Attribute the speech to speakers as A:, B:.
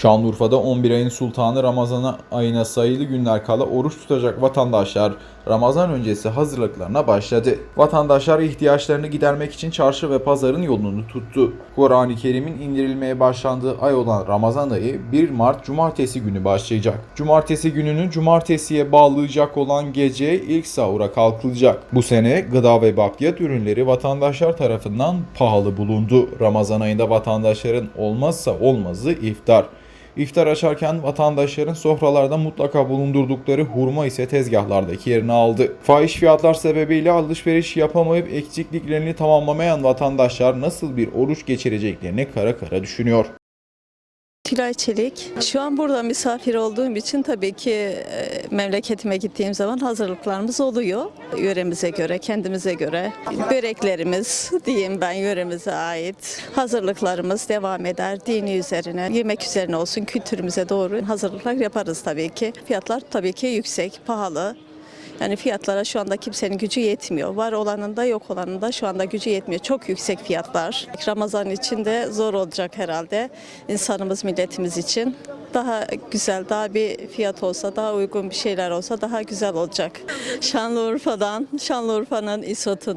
A: Şanlıurfa'da 11 ayın sultanı Ramazan ayına sayılı günler kala oruç tutacak vatandaşlar Ramazan öncesi hazırlıklarına başladı. Vatandaşlar ihtiyaçlarını gidermek için çarşı ve pazarın yolunu tuttu. Kur'an-ı Kerim'in indirilmeye başlandığı ay olan Ramazan ayı 1 Mart Cumartesi günü başlayacak. Cumartesi gününü cumartesiye bağlayacak olan gece ilk sahura kalkılacak. Bu sene gıda ve bakliyat ürünleri vatandaşlar tarafından pahalı bulundu. Ramazan ayında vatandaşların olmazsa olmazı iftar. İftar açarken vatandaşların sofralarda mutlaka bulundurdukları hurma ise tezgahlardaki yerini aldı. Fahiş fiyatlar sebebiyle alışveriş yapamayıp eksikliklerini tamamlamayan vatandaşlar nasıl bir oruç geçireceklerini kara kara düşünüyor.
B: Tülay Çelik. Şu an burada misafir olduğum için tabii ki e, memleketime gittiğim zaman hazırlıklarımız oluyor. Yöremize göre, kendimize göre. Böreklerimiz diyeyim ben yöremize ait. Hazırlıklarımız devam eder. Dini üzerine, yemek üzerine olsun kültürümüze doğru hazırlıklar yaparız tabii ki. Fiyatlar tabii ki yüksek, pahalı. Yani fiyatlara şu anda kimsenin gücü yetmiyor. Var olanın da yok olanın da şu anda gücü yetmiyor. Çok yüksek fiyatlar. Ramazan için de zor olacak herhalde. İnsanımız, milletimiz için. Daha güzel, daha bir fiyat olsa, daha uygun bir şeyler olsa daha güzel olacak. Şanlıurfa'dan, Şanlıurfa'nın isotunu,